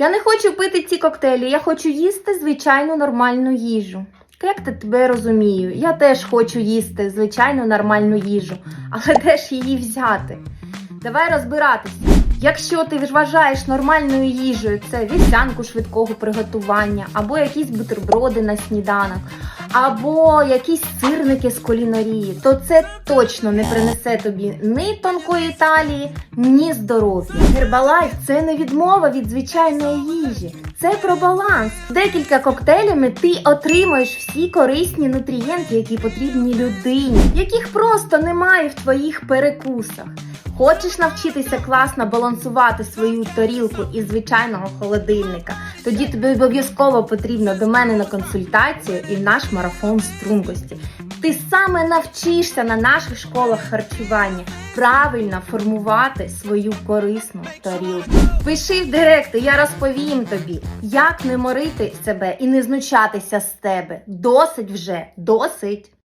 Я не хочу пити ці коктейлі, я хочу їсти звичайну нормальну їжу. Як ти тебе розумію? Я теж хочу їсти звичайну нормальну їжу, але де ж її взяти? Давай розбиратися. Якщо ти вважаєш нормальною їжею це вівсянку швидкого приготування, або якісь бутерброди на сніданок, або якісь сирники з кулінарії, то це точно не принесе тобі ні тонкої талії, ні здоров'я. Гербалайф це не відмова від звичайної їжі, це про баланс. Декілька коктейлями ти отримаєш всі корисні нутрієнти, які потрібні людині, яких просто немає в твоїх перекусах. Хочеш навчитися класно балансувати свою тарілку із звичайного холодильника? Тоді тобі обов'язково потрібно до мене на консультацію і в наш марафон стрункості. Ти саме навчишся на наших школах харчування правильно формувати свою корисну тарілку. Пиши в директ, я розповім тобі, як не морити себе і не знущатися з тебе. Досить вже, досить.